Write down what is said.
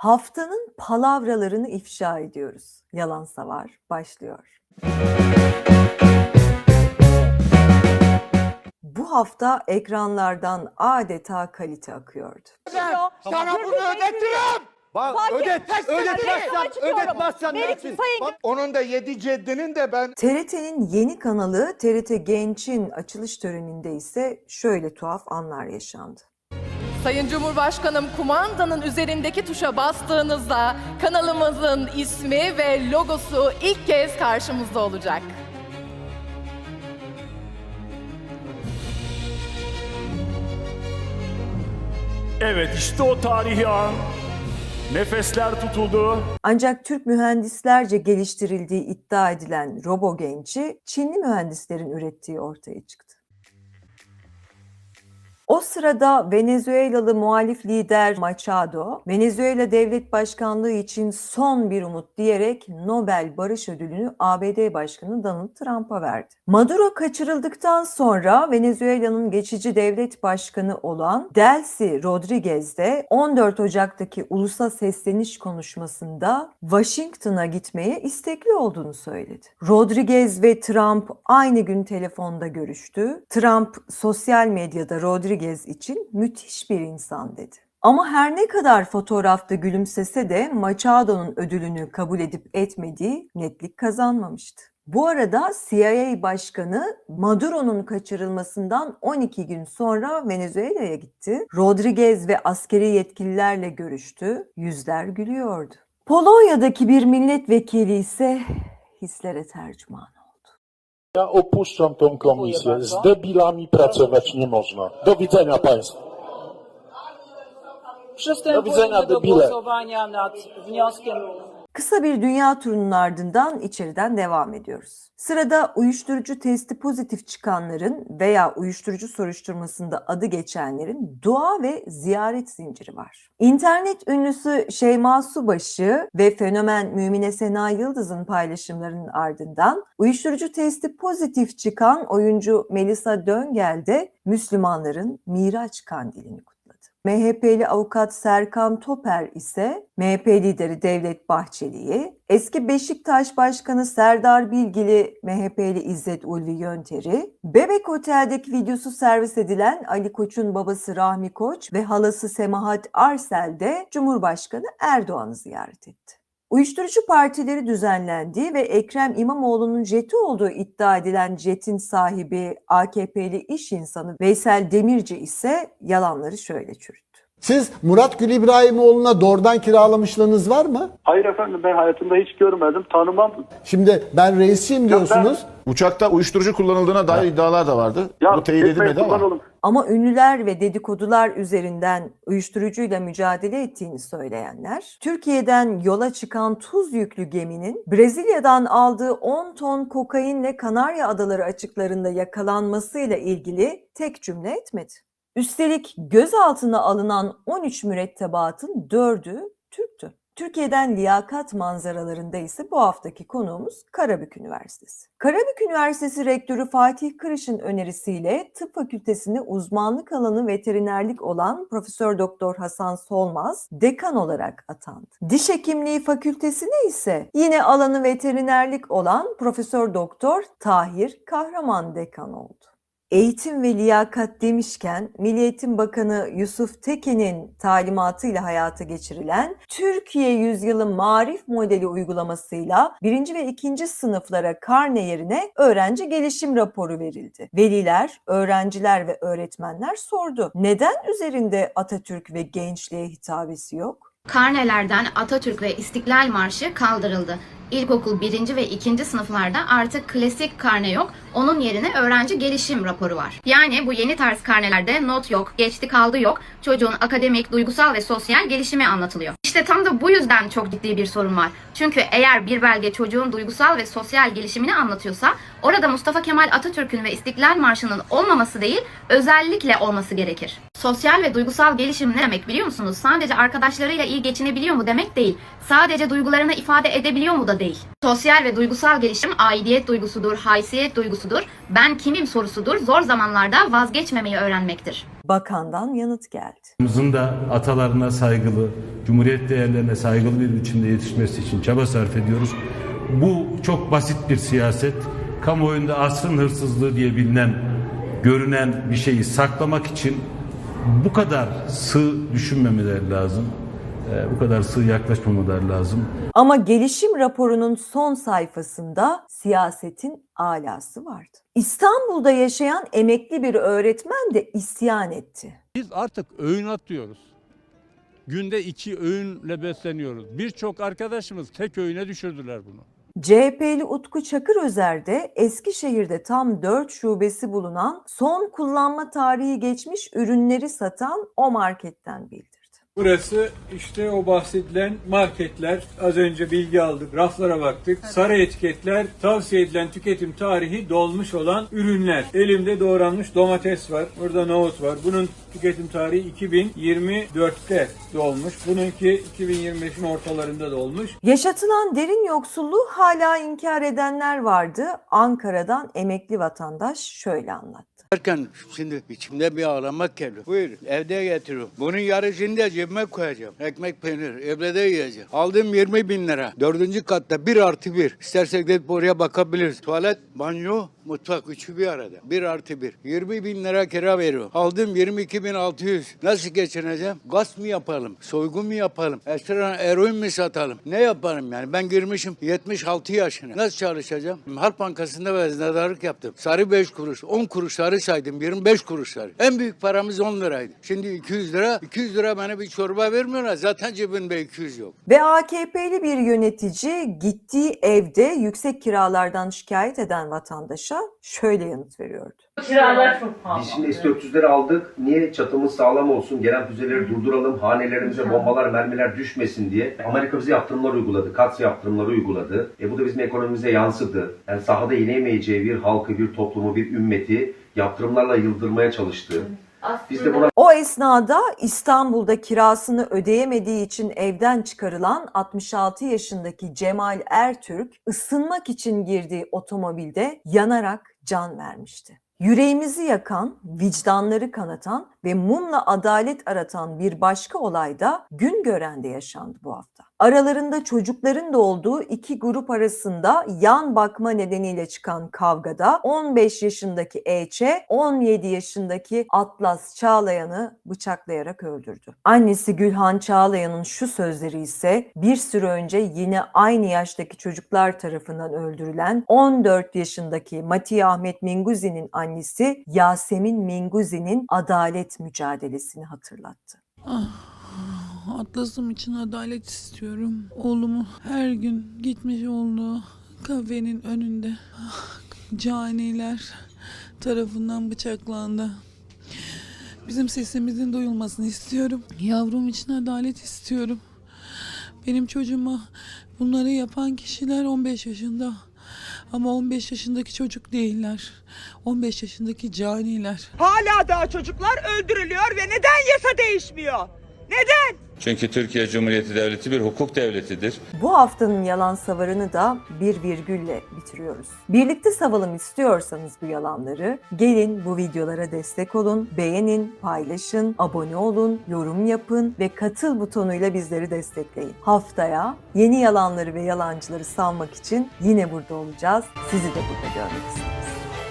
Haftanın palavralarını ifşa ediyoruz. Yalan Savar başlıyor. Bu hafta ekranlardan adeta kalite akıyordu. Sana bunu ödetirim. Bak Fark ödet, etmez, ben ödetmezsen, açıklıyorum. ödetmezsen Benim dersin. sayın- Bak onun da yedi ceddinin de ben TRT'nin yeni kanalı TRT Genç'in açılış töreninde ise şöyle tuhaf anlar yaşandı. Sayın Cumhurbaşkanım kumandanın üzerindeki tuşa bastığınızda kanalımızın ismi ve logosu ilk kez karşımızda olacak. Evet işte o tarihi an. Nefesler tutuldu. Ancak Türk mühendislerce geliştirildiği iddia edilen Robo Genç'i Çinli mühendislerin ürettiği ortaya çıktı. O sırada Venezuelalı muhalif lider Machado, Venezuela Devlet Başkanlığı için son bir umut diyerek Nobel Barış Ödülünü ABD Başkanı Donald Trump'a verdi. Maduro kaçırıldıktan sonra Venezuela'nın geçici devlet başkanı olan Delcy Rodriguez de 14 Ocak'taki ulusa sesleniş konuşmasında Washington'a gitmeye istekli olduğunu söyledi. Rodriguez ve Trump aynı gün telefonda görüştü. Trump sosyal medyada Rodriguez için müthiş bir insan dedi. Ama her ne kadar fotoğrafta gülümsese de Machado'nun ödülünü kabul edip etmediği netlik kazanmamıştı. Bu arada CIA Başkanı Maduro'nun kaçırılmasından 12 gün sonra Venezuela'ya gitti. Rodriguez ve askeri yetkililerle görüştü. Yüzler gülüyordu. Polonya'daki bir milletvekili ise hislere tercüman. Ja opuszczam tą komisję. Z debilami pracować nie można. Do widzenia Państwu. Do widzenia, Przystępujemy do debile. głosowania nad wnioskiem Kısa bir dünya turunun ardından içeriden devam ediyoruz. Sırada uyuşturucu testi pozitif çıkanların veya uyuşturucu soruşturmasında adı geçenlerin dua ve ziyaret zinciri var. İnternet ünlüsü Şeyma Subaşı ve fenomen Mümine Sena Yıldız'ın paylaşımlarının ardından uyuşturucu testi pozitif çıkan oyuncu Melisa Döngel de Müslümanların Miraç Kandili'ni kutladı. MHP'li avukat Serkan Toper ise MHP lideri Devlet Bahçeli'yi, eski Beşiktaş Başkanı Serdar Bilgili MHP'li İzzet Ulvi Yönter'i, Bebek Otel'deki videosu servis edilen Ali Koç'un babası Rahmi Koç ve halası Semahat Arsel de Cumhurbaşkanı Erdoğan'ı ziyaret etti. Uyuşturucu partileri düzenlendiği ve Ekrem İmamoğlu'nun jeti olduğu iddia edilen jetin sahibi AKP'li iş insanı Veysel Demirci ise yalanları şöyle çürüttü. Siz Murat Gül İbrahimoğlu'na doğrudan kiralamışlığınız var mı? Hayır efendim ben hayatımda hiç görmedim, tanımam. Şimdi ben reisiyim diyorsunuz. Uçakta uyuşturucu kullanıldığına dair iddialar da vardı. Ya Bu teyit etmeyin, edilmedi ama. Ama ünlüler ve dedikodular üzerinden uyuşturucuyla mücadele ettiğini söyleyenler, Türkiye'den yola çıkan tuz yüklü geminin Brezilya'dan aldığı 10 ton kokainle Kanarya Adaları açıklarında yakalanmasıyla ilgili tek cümle etmedi. Üstelik gözaltına alınan 13 mürettebatın 4'ü Türktü. Türkiye'den liyakat manzaralarında ise bu haftaki konuğumuz Karabük Üniversitesi. Karabük Üniversitesi Rektörü Fatih Kırış'ın önerisiyle tıp fakültesine uzmanlık alanı veterinerlik olan Profesör Doktor Hasan Solmaz dekan olarak atandı. Diş Hekimliği Fakültesine ise yine alanı veterinerlik olan Profesör Doktor Tahir Kahraman dekan oldu. Eğitim ve liyakat demişken Milli Eğitim Bakanı Yusuf Tekin'in talimatıyla hayata geçirilen Türkiye Yüzyılı Marif Modeli uygulamasıyla birinci ve ikinci sınıflara karne yerine öğrenci gelişim raporu verildi. Veliler, öğrenciler ve öğretmenler sordu. Neden üzerinde Atatürk ve gençliğe hitabesi yok? Karnelerden Atatürk ve İstiklal Marşı kaldırıldı. İlkokul 1. ve 2. sınıflarda artık klasik karne yok. Onun yerine öğrenci gelişim raporu var. Yani bu yeni tarz karnelerde not yok, geçti kaldı yok. Çocuğun akademik, duygusal ve sosyal gelişimi anlatılıyor. İşte tam da bu yüzden çok ciddi bir sorun var. Çünkü eğer bir belge çocuğun duygusal ve sosyal gelişimini anlatıyorsa orada Mustafa Kemal Atatürk'ün ve İstiklal Marşı'nın olmaması değil, özellikle olması gerekir. Sosyal ve duygusal gelişim ne demek biliyor musunuz? Sadece arkadaşlarıyla iyi geçinebiliyor mu demek değil. Sadece duygularını ifade edebiliyor mu da değil. Sosyal ve duygusal gelişim aidiyet duygusudur, haysiyet duygusudur, ben kimim sorusudur, zor zamanlarda vazgeçmemeyi öğrenmektir. Bakandan yanıt geldi. Ülkemizin da atalarına saygılı, cumhuriyet değerlerine saygılı bir biçimde yetişmesi için çaba sarf ediyoruz. Bu çok basit bir siyaset. Kamuoyunda asrın hırsızlığı diye bilinen, görünen bir şeyi saklamak için bu kadar sığ düşünmemeleri lazım. Ee, Bu kadar sığ yaklaşmamaları lazım. Ama gelişim raporunun son sayfasında siyasetin alası vardı. İstanbul'da yaşayan emekli bir öğretmen de isyan etti. Biz artık öğün atıyoruz. Günde iki öğünle besleniyoruz. Birçok arkadaşımız tek öğüne düşürdüler bunu. CHP'li Utku Çakırözer de Eskişehir'de tam 4 şubesi bulunan son kullanma tarihi geçmiş ürünleri satan o marketten bildirdi. Burası işte o bahsedilen marketler. Az önce bilgi aldık, raflara baktık. Sarı etiketler, tavsiye edilen tüketim tarihi dolmuş olan ürünler. Elimde doğranmış domates var, burada nohut var. Bunun tüketim tarihi 2024'te dolmuş. Bununki 2025'in ortalarında dolmuş. Yaşatılan derin yoksulluğu hala inkar edenler vardı. Ankara'dan emekli vatandaş şöyle anlattı. Derken şimdi içimde bir ağlamak geliyor. Buyur evde getiriyorum. Bunun yarısını da cebime koyacağım. Ekmek peynir evde de yiyeceğim. Aldım 20 bin lira. Dördüncü katta bir artı bir. İstersek de oraya bakabiliriz. Tuvalet, banyo, mutfak üçü bir arada. Bir artı bir. 20 bin lira kira veriyor. Aldım 22 bin 600. Nasıl geçineceğim? Gaz mı yapalım? Soygun mu yapalım? Esra eroin mi satalım? Ne yapalım yani? Ben girmişim 76 yaşına. Nasıl çalışacağım? Halk Bankası'nda veznedarlık yaptım. Sarı 5 kuruş, 10 kuruşları saydım. 25 kuruşları. En büyük paramız 10 liraydı. Şimdi 200 lira. 200 lira bana bir çorba vermiyorlar. Zaten cebimde 200 yok. Ve AKP'li bir yönetici gittiği evde yüksek kiralardan şikayet eden vatandaşa şöyle yanıt veriyordu. Kiralar çok pahalı. Biz şimdi S-400'leri aldık. Niye çatımız sağlam olsun, gelen füzeleri durduralım, hanelerimize bombalar, mermiler düşmesin diye. Amerika bize yaptırımlar uyguladı, kat yaptırımları uyguladı. E bu da bizim ekonomimize yansıdı. Yani sahada inemeyeceği bir halkı, bir toplumu, bir ümmeti yaptırımlarla yıldırmaya çalıştı. Biz de buna O esnada İstanbul'da kirasını ödeyemediği için evden çıkarılan 66 yaşındaki Cemal Ertürk ısınmak için girdiği otomobilde yanarak can vermişti. Yüreğimizi yakan, vicdanları kanatan ve mumla adalet aratan bir başka olay da Güngören'de yaşandı bu hafta. Aralarında çocukların da olduğu iki grup arasında yan bakma nedeniyle çıkan kavgada 15 yaşındaki EÇ 17 yaşındaki Atlas Çağlayan'ı bıçaklayarak öldürdü. Annesi Gülhan Çağlayan'ın şu sözleri ise bir süre önce yine aynı yaştaki çocuklar tarafından öldürülen 14 yaşındaki Mati Ahmet Minguzi'nin Yasemin Minguzi'nin adalet mücadelesini hatırlattı. Atlas'ım için adalet istiyorum. Oğlumu her gün gitmiş olduğu kafenin önünde caniler tarafından bıçaklandı. Bizim sesimizin duyulmasını istiyorum. Yavrum için adalet istiyorum. Benim çocuğuma bunları yapan kişiler 15 yaşında. Ama 15 yaşındaki çocuk değiller. 15 yaşındaki caniler. Hala daha çocuklar öldürülüyor ve neden yasa değişmiyor? Neden? Çünkü Türkiye Cumhuriyeti Devleti bir hukuk devletidir. Bu haftanın yalan savarını da bir virgülle bitiriyoruz. Birlikte savalım istiyorsanız bu yalanları gelin bu videolara destek olun, beğenin, paylaşın, abone olun, yorum yapın ve katıl butonuyla bizleri destekleyin. Haftaya yeni yalanları ve yalancıları savmak için yine burada olacağız. Sizi de burada görmek isteriz.